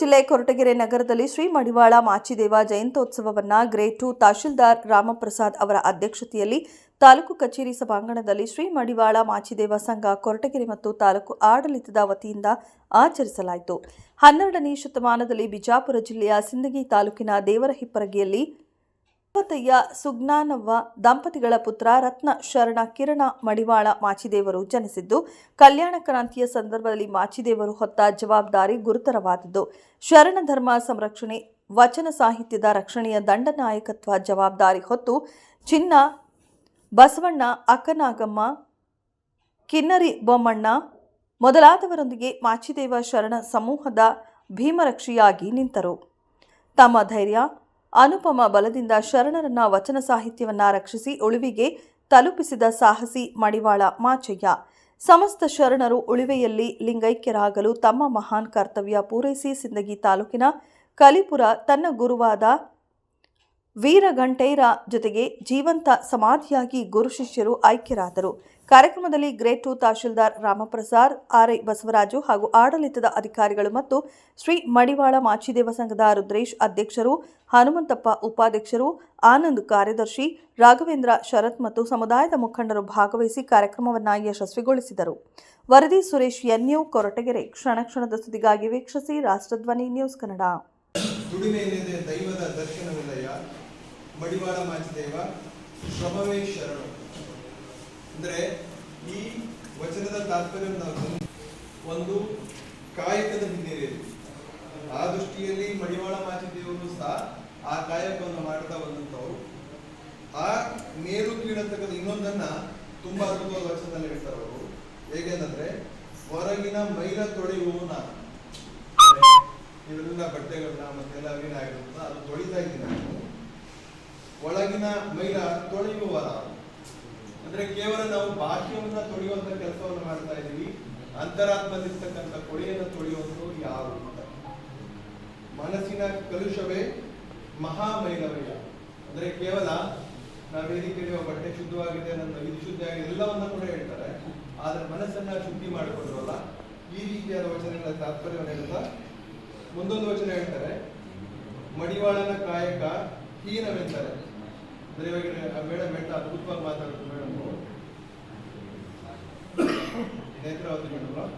ಜಿಲ್ಲೆ ಕೊರಟಗೆರೆ ನಗರದಲ್ಲಿ ಶ್ರೀ ಮಡಿವಾಳ ಮಾಚಿದೇವ ಜಯಂತೋತ್ಸವವನ್ನು ಗ್ರೇಟ್ ಟು ತಹಶೀಲ್ದಾರ್ ರಾಮಪ್ರಸಾದ್ ಅವರ ಅಧ್ಯಕ್ಷತೆಯಲ್ಲಿ ತಾಲೂಕು ಕಚೇರಿ ಸಭಾಂಗಣದಲ್ಲಿ ಶ್ರೀ ಮಡಿವಾಳ ಮಾಚಿದೇವ ಸಂಘ ಕೊರಟಗೆರೆ ಮತ್ತು ತಾಲೂಕು ಆಡಳಿತದ ವತಿಯಿಂದ ಆಚರಿಸಲಾಯಿತು. ಹನ್ನೆರಡನೇ ಶತಮಾನದಲ್ಲಿ ಬಿಜಾಪುರ ಜಿಲ್ಲೆಯ ಸಿಂದಗಿ ತಾಲೂಕಿನ ದೇವರಹಿಪ್ಪರಗಿಯಲ್ಲಿ ತಿರುಪತಯ್ಯ ಸುಜ್ಞಾನವ್ವ ದಂಪತಿಗಳ ಪುತ್ರ ರತ್ನ ಶರಣ ಕಿರಣ ಮಡಿವಾಳ ಮಾಚಿದೇವರು ಜನಿಸಿದ್ದು, ಕಲ್ಯಾಣ ಕ್ರಾಂತಿಯ ಸಂದರ್ಭದಲ್ಲಿ ಮಾಚಿದೇವರು ಹೊತ್ತ ಜವಾಬ್ದಾರಿ ಗುರುತರವಾದದ್ದು. ಶರಣ ಧರ್ಮ ಸಂರಕ್ಷಣೆ, ವಚನ ಸಾಹಿತ್ಯದ ರಕ್ಷಣೆಯ ದಂಡನಾಯಕತ್ವ ಜವಾಬ್ದಾರಿ ಹೊತ್ತು ಚಿನ್ನ, ಬಸವಣ್ಣ, ಅಕ್ಕನಾಗಮ್ಮ, ಕಿನ್ನರಿ ಬೊಮ್ಮಣ್ಣ ಮೊದಲಾದವರೊಂದಿಗೆ ಮಾಚಿದೇವ ಶರಣ ಸಮೂಹದ ಭೀಮರಕ್ಷಿಯಾಗಿ ನಿಂತರು. ತಮ್ಮ ಧೈರ್ಯ ಅನುಪಮ ಬಲದಿಂದ ಶರಣರನ್ನ ವಚನ ಸಾಹಿತ್ಯವನ್ನ ರಕ್ಷಿಸಿ ಉಳಿವಿಗೆ ತಲುಪಿಸಿದ ಸಾಹಸಿ ಮಡಿವಾಳ ಮಾಚಯ್ಯ. ಸಮಸ್ತ ಶರಣರು ಉಳಿವೆಯಲ್ಲಿ ಲಿಂಗೈಕ್ಯರಾಗಲು ತಮ್ಮ ಮಹಾನ್ ಕರ್ತವ್ಯ ಪೂರೈಸಿ ಸಿಂದಗಿ ತಾಲೂಕಿನ ಕಲಿಪುರ ತನ್ನ ಗುರುವಾದ ವೀರಘಂಟೈರ ಜೊತೆಗೆ ಜೀವಂತ ಸಮಾಧಿಯಾಗಿ ಗುರು ಶಿಷ್ಯರು ಐಕ್ಯರಾದರು. ಕಾರ್ಯಕ್ರಮದಲ್ಲಿ grade two tahsildar Ramprasad RI Basavaraju ಹಾಗೂ ಆಡಳಿತದ ಅಧಿಕಾರಿಗಳು ಮತ್ತು ಶ್ರೀ ಮಡಿವಾಳ ಮಾಚಿದೇವ ಸಂಘದ ರುದ್ರೇಶ್ ಅಧ್ಯಕ್ಷರು, ಹನುಮಂತಪ್ಪ ಉಪಾಧ್ಯಕ್ಷರು, ಆನಂದ್ ಕಾರ್ಯದರ್ಶಿ, ರಾಘವೇಂದ್ರ ಶರತ್ ಮತ್ತು ಸಮುದಾಯದ ಮುಖಂಡರು ಭಾಗವಹಿಸಿ ಕಾರ್ಯಕ್ರಮವನ್ನು ಯಶಸ್ವಿಗೊಳಿಸಿದರು. ವರದಿ ಸುರೇಶ್, ಎನ್ಯು ಕೊರಟಗೆರೆ. ಕ್ಷಣ ಕ್ಷಣದ ಸುದ್ದಿಗಾಗಿ ವೀಕ್ಷಿಸಿ ರಾಷ್ಟ್ರಧ್ವನಿ ನ್ಯೂಸ್ ಕನ್ನಡ. ಮಡಿವಾಳ ಮಾಚಿದೇವ, ಶ್ರಮವೇ ಶರಣು. ಅಂದ್ರೆ ಈ ವಚನದ ತಾತ್ಪರ್ಯ ನಾವು ಒಂದು ಕಾಯಕದ ಹಿನ್ನೆಲೆಯಲ್ಲಿ. ಆ ದೃಷ್ಟಿಯಲ್ಲಿ ಮಡಿವಾಳ ಮಾಚಿದೇವರು ಸಹ ಆ ಕಾಯಕವನ್ನು ಮಾಡ್ತಾ ಬಂದಂತವರು ಆ ಮೇಲು ಕೀಳತಕ್ಕಂಥ ಇನ್ನೊಂದನ್ನ ತುಂಬಾ ಅದ್ಭುತವಾದ ವಚನದಲ್ಲಿ ಹೇಳ್ತಾರೆ ಅವರು. ಹೇಗೆಂದ್ರೆ ಹೊರಗಿನ ಮೈಲ ತೊಳೆಯುವ ನಾನು ಇವೆಲ್ಲ ಬಟ್ಟೆಗಳನ್ನ ಮತ್ತೆಲ್ಲ ಅರಿನ ಆಗಿರುತ್ತಲ್ಲ ಅದು ತೊಳಿತಾ ಇದ್ದೀನಿ ನಾನು ಒಳಗಿನ ಮೈಲ ತೊಳೆಯುವವರ ಅಂದ್ರೆ ಕೇವಲ ನಾವು ಬಾಹ್ಯವನ್ನ ತೊಳೆಯುವಂತ ಕೆಲಸವನ್ನು ಮಾಡ್ತಾ ಇದ್ದೀವಿ. ಅಂತರಾತ್ಮದಲ್ಲಿರ್ತಕ್ಕಂಥ ಕೊಳೆಯನ್ನು ತೊಳೆಯುವಂಥವ್ರು ಯಾರು ಅಂತ. ಮನಸ್ಸಿನ ಕಲುಷವೇ ಮಹಾಮೈಲವಯ್ಯ. ಅಂದ್ರೆ ಕೇವಲ ನಾವು ವೇದಿಕೆಯಲ್ಲಿ ಬಟ್ಟೆ ಶುದ್ಧವಾಗಿದೆ, ನನ್ನ ಇದು ಶುದ್ಧ ಆಗಿದೆ, ಎಲ್ಲವನ್ನ ಕೂಡ ಹೇಳ್ತಾರೆ. ಆದ್ರೆ ಮನಸ್ಸನ್ನ ಶುದ್ಧಿ ಮಾಡಿಕೊಂಡ್ರಲ್ಲ, ಈ ರೀತಿಯಾದ ವಚನಗಳ ತಾತ್ಪರ್ಯವನ್ನು ಹೇಳ್ತಾ ಮುಂದೊಂದು ವಚನ ಹೇಳ್ತಾರೆ. ಮಡಿವಾಳನ ಕಾಯಕ ಹೀನವೆಂತಾರೆ ಮೇಡಮ್ ಹೇಳ್ತಾ ಅದ್ಭುತವಾಗಿ madam Netravati madam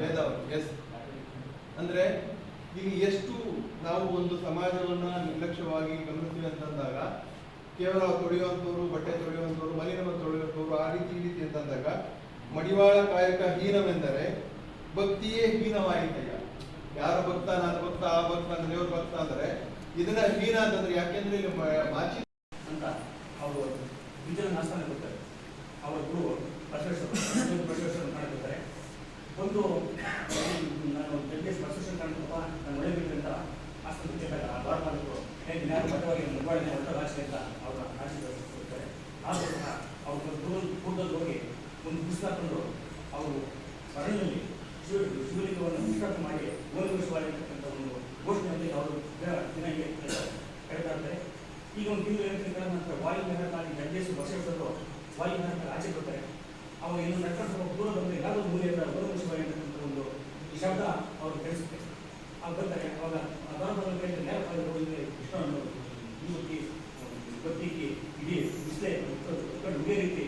Vedavati S ಅಂದ್ರೆ ಈಗ ಎಷ್ಟು ನಾವು ಒಂದು ಸಮಾಜವನ್ನ ನಿರ್ಲಕ್ಷ್ಯವಾಗಿ ಗಮನಿಸ್ತೀವಿ ಅಂತಂದಾಗ ಕೇವಲ ತೊಳೆಯುವಂಥವ್ರು ಬಟ್ಟೆ ತೊಳೆಯುವಂಥವ್ರು ಮಲಿನವನ್ನು ತೊಳೆಯುವಂಥವ್ರು ಆ ರೀತಿ ಈ ರೀತಿ ಅಂತಂದಾಗ ಮಡಿವಾಳ ಕಾಯಕ ಹೀನವೆಂದರೆ ಭಕ್ತಿಯೇ ಹೀನವಾಯಿತಯ್ಯ ಯಾರ ಭಕ್ತ ನಾನು ಭಕ್ತ ಆ ಭಕ್ತ ದೇವ್ರ ಭಕ್ತ ಅಂದ್ರೆ ಇದನ್ನ ಹೀನ ಅಂತಂದ್ರೆ ಯಾಕೆಂದ್ರೆ ಇಲ್ಲಿ ಮಾಚಿ ಅಂತ ಅವರು ವಿಜಯ ಆಸ್ಥಾನ ಬರ್ತಾರೆ ಅವರ ಗುರು ಬಸವೇಶ್ವರ ಬಸವೇಶ್ವರ ಕಾಣ್ತಿರ್ತಾರೆ ಒಂದು ನಾನು ಜಗದೀಶ್ ಬಸವೇಶ್ವರ ಕಾಣ್ತಪ್ಪ ನಾನು ಒಳ್ಳೆ ಅಂತ ಆಸ್ಪತ್ರೆ ಬಿಟ್ಟಿದ್ದಾಗ ಆ ಬಾರ್ ಮಾಡಿದ್ರು. ನಾನು ಬಟ್ಟವಾಗಿ ಮುಖವಾಡನೆ ಹೊರಟ ಅಂತ ಅವರ ಕೊಡ್ತಾರೆ ಆದರೂ ಸಹ ಅವರು ಗುರು ಕೂಡದಲ್ಲಿ ಹೋಗಿ ಒಂದು ಪುಸ್ತಕ ತಂದು ಅವರು ಮರಳಿನಲ್ಲಿ ಶಿವ, ಶಿವಲಿಂಗವನ್ನು ಪುಸ್ತಕ ಮಾಡಿ ಒಂದು ವರ್ಷವಾಗಿರ್ತಕ್ಕಂಥ ಒಂದು ಘೋಷಣೆಯಲ್ಲಿ ಅವರು ದಿನ ಹೇಳ್ತಾ ಈಗ ಒಂದು ತಿಂಗಳು ತಿಂಗಳ ನಂತರ ವಾಯುವಿಹಾರ ಕಾಲಿ ಜಗದೀಶ್ ಬಸವೇಶ್ವರರು ಆಚೆ ಬರ್ತಾರೆ. ಅವಾಗ ಏನು ಅವರು ಕೇಳಿಸುತ್ತೆ ಆ ಬರ್ತಾರೆ, ಅವಾಗ ಬರೋದ್ರ ಕೇಳಿದ್ರೆ ನೇರವಾಗಿ ಹೋಗಿ ಕೃಷ್ಣನನ್ನು ಯುವತಿ ಗೊತ್ತಿಗೆ ಇಡೀ ಬಿಸಿಲೆ ಉಳಿಯ ರೀತಿ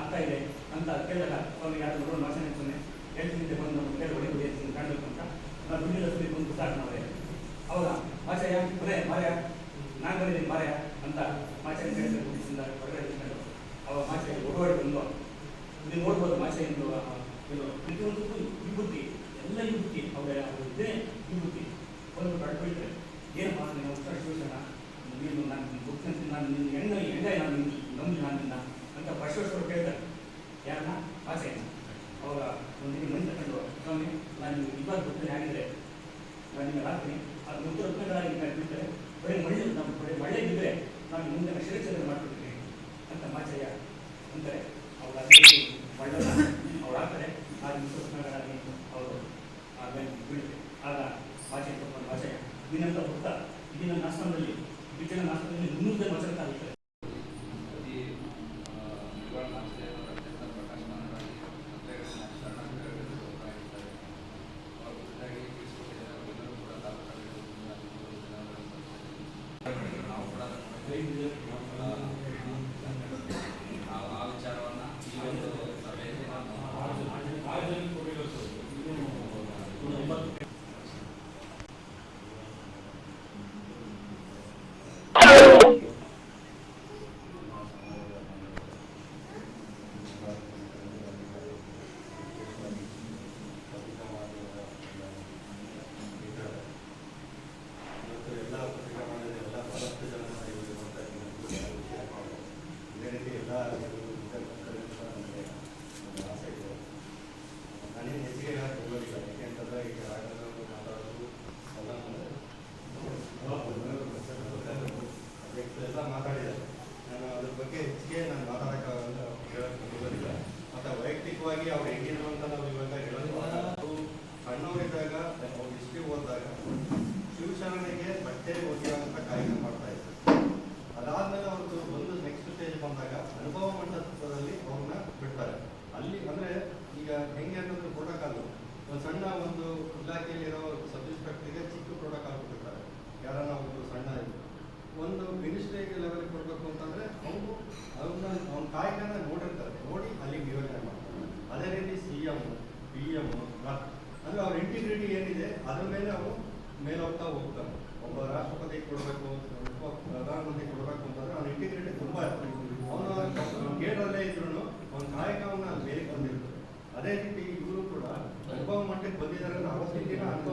ಆಗ್ತಾ ಇದೆ ಅಂತ ಕೇಳಿದಾಗ ಅವ್ರಿಗೆ ಯಾರು ನೋಡೋಣ ವಾಸನೆ ನೆನ್ಸೊನ್ನೆ ಹೇಳ್ತಿದ್ದೆ, ಬಂದು ನಮ್ಮ ಕೇಳಿ ಹೊಡಿ ಅಂತ ಕಾಣಬೇಕು ಅಂತ. ನಾನು ದುಡ್ಡಿಲ್ಲ ಸುದ್ದಿ ಬಂದು ಪುಸ್ತಕ ಮಾಡಿದೆ ಅವಾಗ ಮಾಚಯ್ಯ ಬರೇ, ಮಾರ್ಯ. ಮಾರ್ಯ ಅಂತ ಮಾಚಯ್ಯ ಕೇಳಿದ್ರೆ ಗುಡಿಸಿಂದ ಹೊರಗಡೆ ಅವಾಗ ಮಾಚಯ್ಯ ಓಡಾಡಿ ಬಂದು ನೋಡ್ಬೋದು ಮಾಚೆ ಎಂದು ಇದು ಪ್ರತಿಯೊಂದಕ್ಕೂ ವಿಭೂತಿ ಎಲ್ಲ ಯುವತಿ ಅವರ ಯಾವುದಿದೆ ಯುವತಿ ಒಂದು ಏನು ಏನಪ್ಪ ನಾವು ಉತ್ತರ ಶಿವಸೇನ ನೀನು ನಾನು ಗೊತ್ತಂತೆ ನಾನು ನಿನ್ನ ಹೆಂಗ ಹೆಂಗ ನಾನು ನಂಬಿ ನಾನು ನಿನ್ನ ಅಂತ ಬಸವೇಶ್ವರ ಕೇಳ್ತಾರೆ. ಯಾರನ್ನ ಆಸೆಯನ್ನ ಅವಾಗ ನಿಮ್ಮ ಮನೆ ತಗೊಂಡು ಸ್ವಾಮಿ ನಾನು ನಿಮ್ಗೆ ಇಬ್ಬರು ಗೊತ್ತಿಲ್ಲ ಆಗಿದ್ರೆ ನಾನು ನಿಮಗೆ ಹಾಕ್ತೀನಿ. ಅದು ಮುಂದೆ ಉತ್ತರಗಳಾಗಿ ನಾನು ಬಿಡ್ತಾರೆ ಬರೀ ಮಳೆ ನಮ್ಮ ಬರೀ ಮಳೆ ಬಿದ್ದರೆ ನಾನು ಮುಂದೆ ಶಿರಚಂದ್ರ ಮಾಡ್ಕೊಡ್ತೀನಿ ಅಂತ ಮಾಚಯ್ಯ ಅಂತಾರೆ. ಅವ್ರ ಒಳ್ಳೆಯ ಅವ್ರು ಹಾಕ್ತಾರೆ. ಆ ವಿಶ್ವಾಸಗಳಾಗಿ ಅವರು ಆಮೇಲೆ ಬೀಳುತ್ತೆ ಆಗ ಭಾಷೆ ತಗೊಂಡು ಭಾಷೆ ಹೋಗ್ತಾ ಇಲ್ಲಿನ ನಾಶನದಲ್ಲಿ ಬಿಟ್ಟಿನ ನಾಶನದಲ್ಲಿ ಮುನ್ನೂರು ಜನ ವೈಯಕ್ತಿಕವಾಗಿ ಅವ್ರು ಹೆಂಗಿದ್ರು ಅಂತ ನಾವು ಇವಾಗ ಹೇಳೋದಿಲ್ಲ ಅವರು ಸಣ್ಣವರಿದ್ದಾಗ ಅವ್ರು ಹಿಸ್ಟ್ರಿ ಓದಿದಾಗ ಶಿವಶರಣೆಗೆ ಬಟ್ಟೆ ಒಗೆಯುವಂತ ಕಾಯಕ ಮಾಡ್ತಾ ಇದ್ರು. ಅದಾದ್ಮೇಲೆ ಅವ್ರದ್ದು ಒಂದು ನೆಕ್ಸ್ಟ್ ಸ್ಟೇಜ್ ಬಂದಾಗ ಅನುಭವ ಮಂಟಪದಲ್ಲಿ ಅವ್ರನ್ನ ಬಿಡ್ತಾರೆ. ಅಲ್ಲಿ ಅಂದ್ರೆ ಈಗ ಹೆಂಗೆ ಅನ್ನೋದು ಪ್ರೋಟೋಕಾಲ್ ಒಂದು ಸಣ್ಣ ಒಂದು ಇಲಾಖೆಯಲ್ಲಿರೋ ಸಬ್ ಇನ್ಸ್ಪೆಕ್ಟರ್ಗೆ ಚಿಕ್ಕ ಪ್ರೋಟೋಕಾಲ್ ಕೊಟ್ಟಿರ್ತಾರೆ. ಯಾರನ್ನ ಒಂದು ಸಣ್ಣ ಇದ್ರು ಒಂದು ಮಿನಿಸ್ಟ್ರಿ ಲೆವೆಲ್ ಕೊಡ್ಬೇಕು ಅಂತಂದ್ರೆ ಅವನು ಅವ್ರನ್ನ, ಅವ್ನ ಕಾಯಕನ ನೋಡಿರ್ತಾರೆ. ನೋಡಿ ಅಲ್ಲಿ ನಿಯೋಜನೆ ಅದೇ ರೀತಿ ಸಿ ಎಂ ಪಿ ಎಂ ಅಂದ್ರೆ ಅವ್ರ ಇಂಟಿಗ್ರಿಟಿ ಏನಿದೆ ಅದ್ರ ಮೇಲೆ ಅವರು ಮೇಲೆ ಹೋಗ್ತಾ ಹೋಗ್ತಾರೆ ಒಬ್ಬ ರಾಷ್ಟ್ರಪತಿ ಕೊಡಬೇಕು ಒಬ್ಬ ಪ್ರಧಾನಮಂತ್ರಿ ಕೊಡಬೇಕು ಅಂತಂದ್ರೆ ಅವ್ನ ಇಂಟಿಗ್ರಿಟಿ ತುಂಬಾ ಇರ್ತದೆ ಅವನು ಗೇಟಲ್ಲೇ ಇದ್ರು ಅವ್ನ ಕಾಯಕವನ್ನ ಬೇರೆ ಅದೇ ರೀತಿ ಇವರು ಕೂಡ ಅನುಭವ ಮಟ್ಟಕ್ಕೆ ಬಂದಿದ್ದಾರೆ. ಅನುಭವ